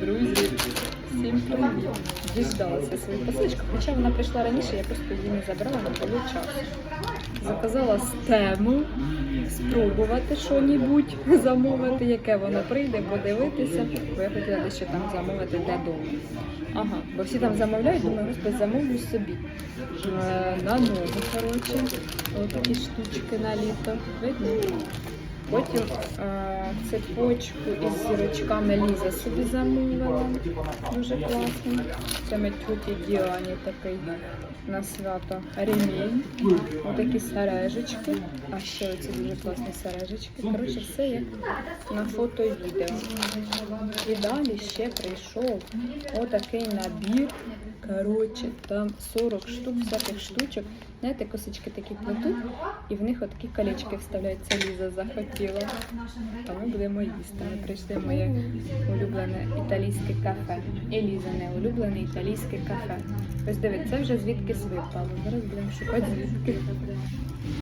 Друзі, всім привіт! Діждалася свою посилочку, хоча вона прийшла раніше, я просто її не забрала, не було часу. Заказала з тему спробувати що-небудь замовити, яке воно прийде, подивитися, бо я хотіла дещо там замовити для дому. Ага, бо всі там замовляють, думаю, господи, замовлю собі. Е, на ногу, коротше, ось такі штучки на літо. Видно? Потім е, цепочку із зірочками Ліза собі замовила. Дуже класно. Це ми тюті Діані такий на свято ремінь. Отакі сережечки. А ще оці дуже класні сережечки. Коротше, все як на фото і відео. І далі ще прийшов отакий набір. Коротше, там 40 штук, всяких штучок. Знаєте, косички такі плетуть, і в них отакі колечки вставляються. Ліза захотіла. А ми будемо їсти. Ми прийшли в моє улюблене італійське кафе. Елізане улюблене італійське кафе. Ось дивіться, це вже звідки випало. Зараз будемо шукати звідки.